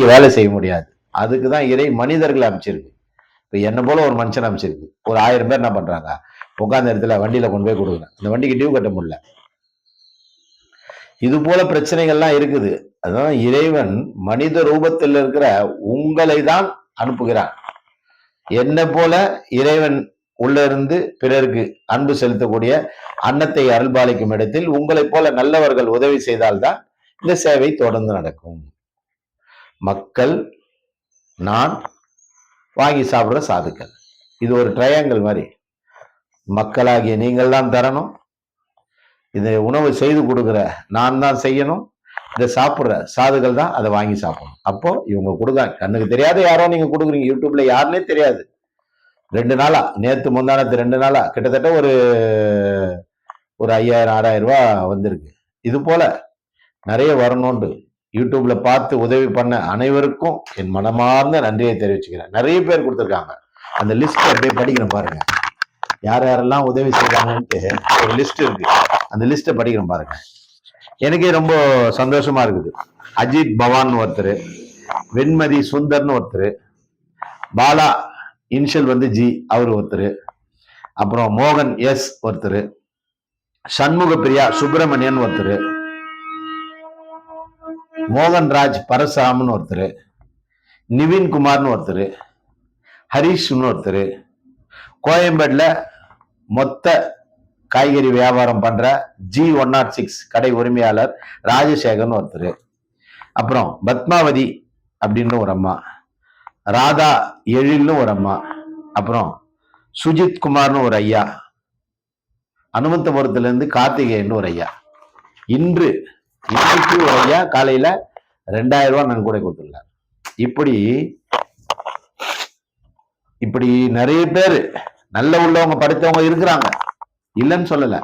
சக்தி வேலை செய்ய முடியாது? அதுக்கு தான் இறை மனிதர்களை அமைச்சிருக்கு. இப்போ என்ன போல ஒரு மனுஷன் அமைச்சிருக்கு. ஒரு ஆயிரம் பேர் என்ன பண்றாங்க? உட்காந்த இடத்துல வண்டியில கொண்டு போய் கொடுக்குறேன் இந்த வண்டிக்கு டியூ கட்ட முடியல. இது போல பிரச்சனைகள்லாம் இருக்குது. அதான் இறைவன் மனித ரூபத்தில் இருக்கிற உங்களை தான் அனுப்புகிறான். என்ன போல இறைவன் உள்ள இருந்து பிறருக்கு அன்பு செலுத்தக்கூடிய அன்னத்தை அருள்பாலிக்கும் இடத்தில் உங்களைப் போல நல்லவர்கள் உதவி செய்தால்தான் இந்த சேவை தொடர்ந்து நடக்கும். மக்கள் நான் வாங்கி சாப்பிட்ற சாதுக்கள். இது ஒரு ட்ரையாங்கிள் மாதிரி. மக்களாகிய நீங்கள் தான் தரணும். இது உணவு செய்து கொடுக்குற நான் தான் செய்யணும். இதை சாப்பிட்ற சாதுகள் தான் அதை வாங்கி சாப்பிடணும். அப்போ இவங்க கொடுக்காங்க கண்ணுக்கு தெரியாத யாரோ நீங்க கொடுக்குறீங்க. யூடியூப்ல யாருன்னே தெரியாது. ரெண்டு நாளா நேத்து முந்தானத்து ரெண்டு நாளா கிட்டத்தட்ட ஒரு ஒரு ஐயாயிரம் ஆறாயிரம் ரூபா வந்திருக்கு. இது போல நிறைய வரணும்ண்டு யூடியூப்ல பார்த்து உதவி பண்ண அனைவருக்கும் என் மனமார்ந்த நன்றியை தெரிவிச்சுக்கிறேன். நிறைய பேர் கொடுத்துருக்காங்க. அந்த லிஸ்ட் அப்படியே படிக்கிறேன் பாருங்க. யார் யாரெல்லாம் உதவி செய்றாங்கன்ட்டு ஒரு லிஸ்ட் இருக்கு. அந்த லிஸ்ட்டை படிக்கிறேன் பாருங்க. எனக்கே ரொம்ப சந்தோஷமா இருக்குது. அஜித் பவான் ஒருத்தர் வெண்மதி சுந்தர்னு ஒருத்தர் பாலா இனிஷியல் வந்து ஜி அவர் ஒருத்தர் அப்புறம் மோகன் எஸ் ஒருத்தர் சண்முக பிரியா சுப்பிரமணியன் ஒருத்தர் மோகன்ராஜ் பரசாம்னு ஒருத்தர் நிவின்குமார்னு ஒருத்தர் ஹரிஷ்னு ஒருத்தர் கோயம்பேட்டில் மொத்த காய்கறி வியாபாரம் பண்ணுற ஜி ஒன் நாட் சிக்ஸ் கடை உரிமையாளர் ராஜசேகர்னு ஒருத்தர். அப்புறம் பத்மாவதி அப்படின்னு ஒரு அம்மா ராதா எழில்னு ஒரு அம்மா அப்புறம் சுஜித் குமார்னு ஒரு ஐயா அனுமந்தபுரத்துலேருந்து கார்த்திகேயன்னு ஒரு ஐயா. இன்று இன்னைக்கு ஒரு ஐயா காலையில ரெண்டாயிரம் ரூபாய் நான் கூட கொடுத்துருந்தார் இப்படி இப்படி நிறைய பேர் நல்ல உள்ளவங்க படித்தவங்க இருக்கிறாங்க. இல்லைன்னு சொல்லலை.